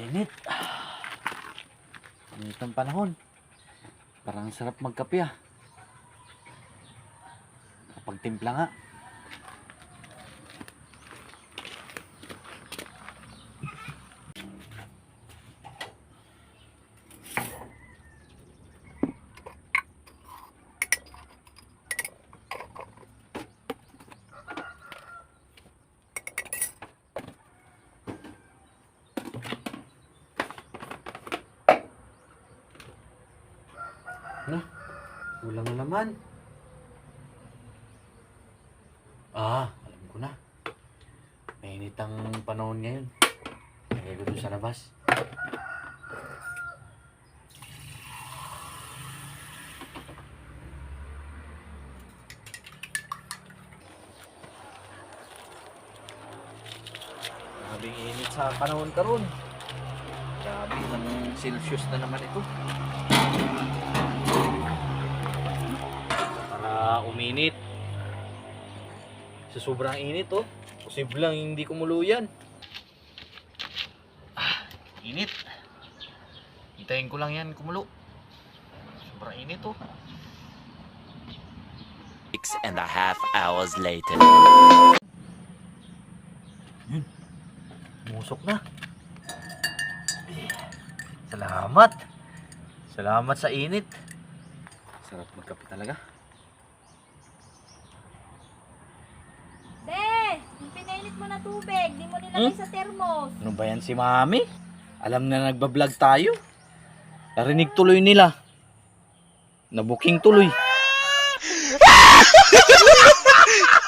Init. Init ang panahon. Parang ang sarap magkape ah. Kapag timpla nga. Na, walang laman. Ah, alam ko na. Mainit ang panahon ngayon. Lagay ko doon sa labas. Grabing init sa panahon karon. Grabe ng Celsius na naman ito. Uminit. Sa sobrang init oh. Posibleng hindi kumulo yan. Ah, init. Hintayin ko lang yan kumulo. Sobrang init oh. Six and a half hours later. Musok na. Salamat. Salamat sa init. Sarap magkape talaga. Be, yung pinainit mo na tubig, di mo nilagay sa thermos. Ano ba yan si Mami? Alam na nagbablog tayo. Narinig tuloy nila. Nabuking tuloy.